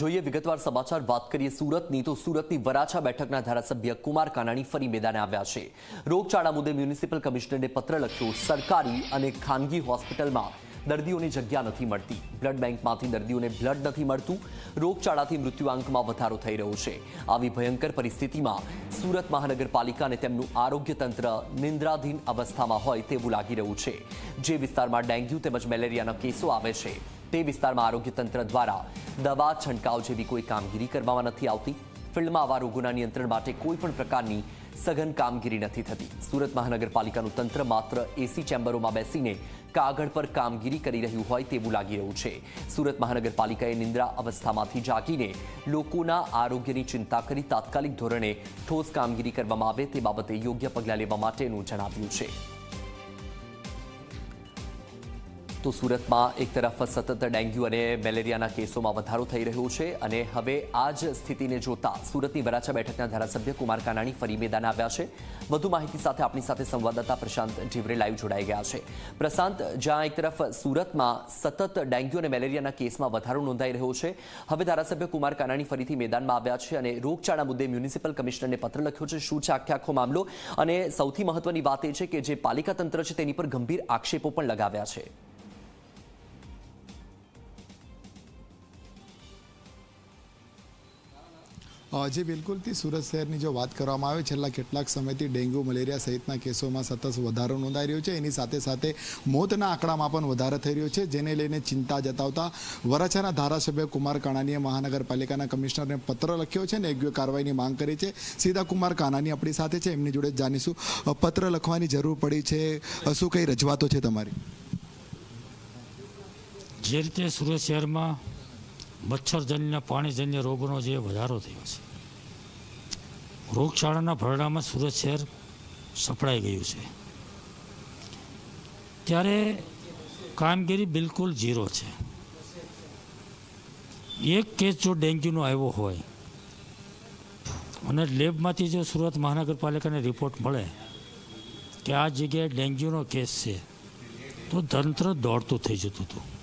જોઈએ, વિગતવાર સમાચાર વાત કરીએ સુરતની, તો સુરતની વરાછા બેઠકના ધારાસભ્ય કુમાર કાનાણી ફરી મેદાને આવ્યા છે. રોગચાળા મુદ્દે મ્યુનિસિપલ કમિશનરને પત્ર લખ્યો, સરકારી અને ખાનગી હોસ્પિટલમાં દર્દીઓને જગ્યા નથી મળતી. બ્લડ બેંકમાંથી દર્દીઓને બ્લડ નથી મળતું. રોગચાળાથી મૃત્યુઆંકમાં વધારો થઈ રહ્યો છે. આવી ભયંકર પરિસ્થિતિમાં સુરત મહાનગરપાલિકા અને તેમનું આરોગ્ય તંત્ર નિંદ્રાધીન અવસ્થામાં હોય તેવું લાગી રહ્યું છે. જે વિસ્તારમાં ડેન્ગ્યુ તેમજ મેલેરિયાના કેસો આવે છે તે વિસ્તારમાં આરોગ્ય તંત્ર દ્વારા દવા, છંટકાવ જેવી કોઈ કામગીરી કરવામાં નથી આવતી. ફિલ્ડમાં આવા રોગોના નિયંત્રણ માટે કોઈ પણ પ્રકારની સઘન કામગીરી નથી થતી. સુરત મહાનગરપાલિકાનું તંત્ર માત્ર એસી ચેમ્બરોમાં બેસીને કાગળ પર કામગીરી કરી રહ્યું હોય તેવું લાગી રહ્યું છે. સુરત મહાનગરપાલિકાએ નિંદ્રા અવસ્થામાંથી જાગીને લોકોના આરોગ્યની ચિંતા કરી તાત્કાલિક ધોરણે ઠોસ કામગીરી કરવામાં આવે તે બાબતે યોગ્ય પગલાં લેવા માટેનું જણાવ્યું છે. તો સુરતમાં એક તરફ સતત ડેન્ગ્યુ અને મેલેરિયાના કેસોમાં વધારો થઈ રહ્યો છે અને હવે આ જ સ્થિતિને જોતા સુરતની વરાછા બેઠકના ધારાસભ્ય કુમાર કાનાણી ફરી મેદાન આવ્યા છે. વધુ માહિતી સાથે આપણી સાથે સંવાદદાતા પ્રશાંત ઢીવરે લાઈવ જોડાઈ ગયા છે. પ્રશાંત, જ્યાં એક તરફ સુરતમાં સતત ડેન્ગ્યુ અને મેલેરિયાના કેસમાં વધારો નોંધાઈ રહ્યો છે, હવે ધારાસભ્ય કુમાર કાનાણી ફરીથી મેદાનમાં આવ્યા છે અને રોગચાળા મુદ્દે મ્યુનિસિપલ કમિશનરને પત્ર લખ્યો છે. શું છે આખે આખો મામલો? અને સૌથી મહત્વની વાત એ છે કે જે પાલિકા તંત્ર છે તેની પર ગંભીર આક્ષેપો પણ લગાવ્યા છે. જી બિલકુલથી સુરત શહેરની જો વાત કરવામાં આવે, છેલ્લા કેટલાક સમયથી ડેન્ગ્યુ, મલેરિયા સહિતના કેસોમાં સતત વધારો નોંધાઈ રહ્યો છે. એની સાથે સાથે મોતના આંકડામાં પણ વધારો થઈ રહ્યો છે, જેને લઈને ચિંતા જતાવતા વરાછાના ધારાસભ્ય કુમાર કાણાનીએ મહાનગરપાલિકાના કમિશનરને પત્ર લખ્યો છે અને યોગ્ય કાર્યવાહીની માંગ કરી છે. સીધા કુમાર કાનાની આપણી સાથે છે. એમની જોડે જાણીશું પત્ર લખવાની જરૂર પડી છે. શું કઈ રજૂઆતો છે તમારી? જે રીતે સુરત શહેરમાં મચ્છરજન્ય, પાણીજન્ય રોગોનો જે વધારો થયો છે. રોગચાળાના ભરડામાં સુરત શહેર સપડાઈ ગયું છે. ત્યારે કામગીરી બિલકુલ ઝીરો છે. એક કેસ જો ડેન્ગ્યુનો આવ્યો હોય અને લેબમાંથી જો સુરત મહાનગરપાલિકાને રિપોર્ટ મળે કે આ જગ્યાએ ડેન્ગ્યુનો કેસ છે, તો તંત્ર દોડતું થઈ જતું હતું.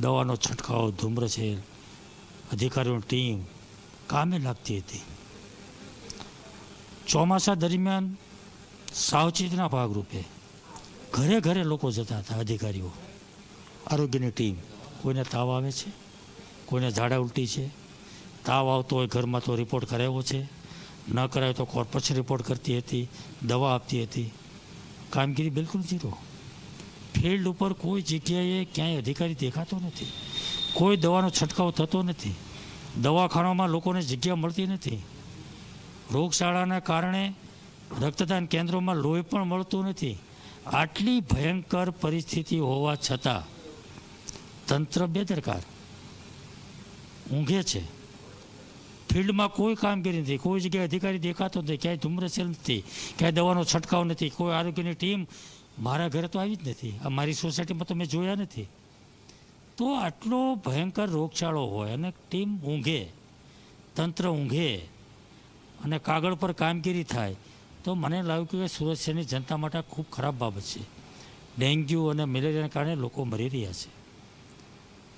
દવાનો છંટકાવ ધૂમ્રસેલ અધિકારીઓની ટીમ કામે લાગતી હતી. ચોમાસા દરમિયાન સાવચેતીના ભાગરૂપે ઘરે ઘરે લોકો જતા હતા, અધિકારીઓ. આરોગ્યની ટીમ કોઈને તાવ આવે છે, કોઈને ઝાડા ઉલટી છે, તાવ આવતો હોય ઘરમાં તો રિપોર્ટ કરાવ્યો છે, ન કરાયો તો કોર્પોરેશન રિપોર્ટ કરતી હતી, દવા આપતી હતી. કામગીરી બિલકુલ ઝીરો. ફિલ્ડ ઉપર કોઈ જગ્યાએ ક્યાંય અધિકારી દેખાતો નથી. કોઈ દવાનો છંટકાવ થતો નથી. દવાખાનામાં લોકોને જગ્યા મળતી નથી. રોગશાળાના કારણે રક્તદાન કેન્દ્રોમાં લોહી પણ મળતું નથી. આટલી ભયંકર પરિસ્થિતિ હોવા છતાં તંત્ર બેદરકાર, ઊંઘે છે. ફિલ્ડમાં કોઈ કામગીરી નથી. કોઈ જગ્યાએ અધિકારી દેખાતો નથી. ક્યાંય ધૂમ્રસેલ નથી. ક્યાંય દવાનો છંટકાવ નથી. કોઈ આરોગ્યની ટીમ મારા ઘરે તો આવી જ નથી. આ મારી સોસાયટીમાં તો મેં જોયા નથી. તો આટલો ભયંકર રોગચાળો હોય અને ટીમ ઊંઘે, તંત્ર ઊંઘે અને કાગળ પર કામગીરી થાય, તો મને લાગ્યું કે સુરત શહેરની જનતા માટે ખૂબ ખરાબ બાબત છે. ડેન્ગ્યુ અને મેલેરિયાના કારણે લોકો મરી રહ્યા છે.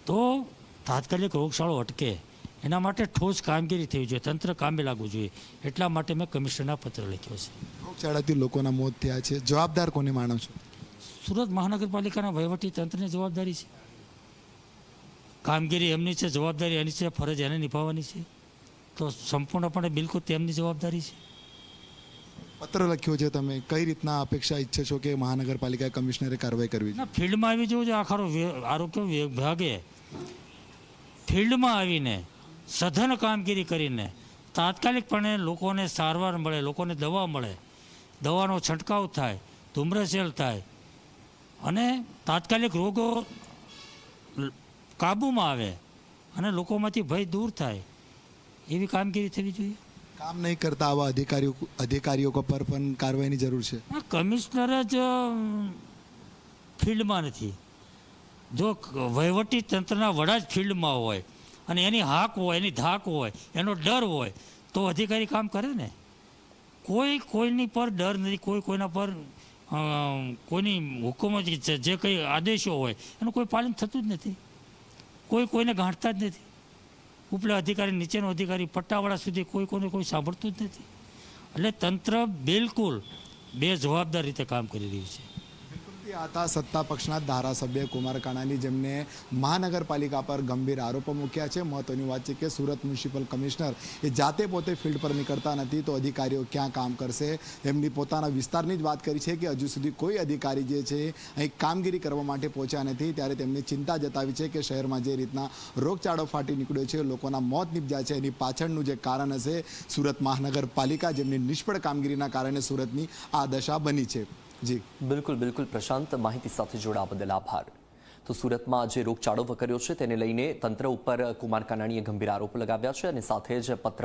તો તાત્કાલિક રોગચાળો અટકે. એના માટે ઠોસ કામગીરી થવી જોઈએ તંત્ર કામે લાગવું જોઈએ. એટલા માટે મેં કમિશનરના પત્ર લખ્યો છે. રોગચાળાથી લોકોના મોત થયા છે. જવાબદાર કોને માનો છો? સુરત મહાનગરપાલિકાના વહીવટી તંત્રની જવાબદારી છે. કામગીરી એમની છે જવાબદારી એની છે ફરજ એને નિભાવવાની છે. તો સંપૂર્ણપણે બિલકુલ તેમની જવાબદારી છે. પત્ર લખ્યો છે તમે. કઈ રીતના અપેક્ષા ઈચ્છે છો કે મહાનગરપાલિકા કમિશનરે કાર્યવાહી કરવી ના ફિલ્ડમાં આવી જવું છે આખરો આરોગ્ય વિભાગે. ફિલ્ડમાં આવીને સઘન કામગીરી કરીને તાત્કાલિકપણે લોકોને સારવાર મળે લોકોને દવા મળે દવાનો છંટકાવ થાય ધૂમ્રસેલ થાય અને તાત્કાલિક રોગો કાબૂમાં આવે અને લોકોમાંથી ભય દૂર થાય એવી કામગીરી થવી જોઈએ? કામ નહીં કરતા આવા અધિકારીઓ અધિકારીઓ પર પણ કાર્યવાહીની જરૂર છે? કમિશનર જ ફિલ્ડમાં નથી. જો વહીવટી તંત્રના વડા જ ફિલ્ડમાં હોય અને એની હાક હોય, એની ધાક હોય, એનો ડર હોય, તો અધિકારી કામ કરે ને? કોઈ કોઈની પર ડર નથી, કોઈ કોઈના પર કોઈની હુકમો જે કંઈ આદેશો હોય, એનું કોઈ પાલન થતું જ નથી. કોઈ કોઈને ગાંઠતા જ નથી. ઉપલા અધિકારી, નીચેનો અધિકારી, પટ્ટાવાળા સુધી કોઈ કોઈને કોઈ સાંભળતું જ નથી. એટલે તંત્ર બિલકુલ બે જવાબદાર રીતે કામ કરી રહ્યું છે. હતા સત્તા પક્ષના ધારાસભ્ય કુમાર કાણાની જેમને મહાનગરપાલિકા પર ગંભીર આરોપો મૂક્યા છે. મહત્વની વાત છે કે સુરત મ્યુનિસિપલ કમિશનર એ જાતે પોતે ફિલ્ડ પર નીકળતા નથી તો અધિકારીઓ ક્યાં કામ કરશે? એમની પોતાના વિસ્તારની જ વાત કરી છે કે હજુ સુધી કોઈ અધિકારી જે છે અહીં કામગીરી કરવા માટે પહોંચ્યા નથી. ત્યારે તેમની ચિંતા જતાવી છે કે શહેરમાં જે રીતના રોગચાળો ફાટી નીકળ્યો છે, લોકોના મોત નીપજ્યા છે, એની પાછળનું જે કારણ હશે, સુરત મહાનગરપાલિકા જેમની નિષ્ફળ કામગીરીના કારણે સુરતની આ દશા બની છે. જી. બિલકુલ બિલકુલ. પ્રશાંત માહિતી સાથે જોડાવા બદલ આભાર. તો સુરતમાં જે રોગચાળો વકર્યો છે, તેને લઈને તંત્ર ઉપર કુમાર કાનાણીએ ગંભીર આરોપ લગાવ્યા છે અને સાથે જ પત્ર